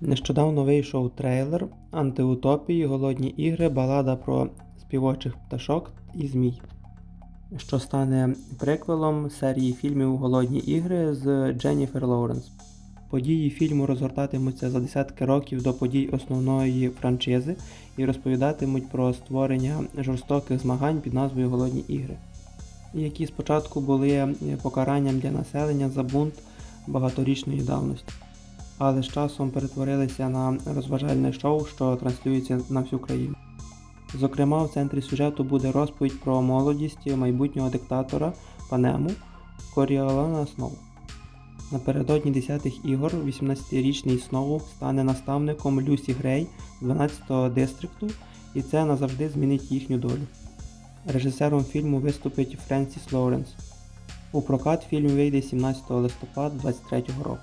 Нещодавно вийшов трейлер антиутопії, голодні ігри, балада про співочих пташок і змій, що стане приквелом серії фільмів Голодні ігри з Дженніфер Лоуренс. Події фільму розгортатимуться за десятки років до подій основної франшизи і розповідатимуть про створення жорстоких змагань під назвою Голодні ігри, які спочатку були покаранням для населення за бунт багаторічної давності але з часом перетворилися на розважальне шоу, що транслюється на всю країну. Зокрема, в центрі сюжету буде розповідь про молодість майбутнього диктатора Панему Коріолана Сноу. Напередодні 10-х ігор 18-річний Сноу стане наставником Люсі Грей з 12-го дистрикту, і це назавжди змінить їхню долю. Режисером фільму виступить Френсіс Лоуренс. У прокат фільм вийде 17 листопада 2023 року.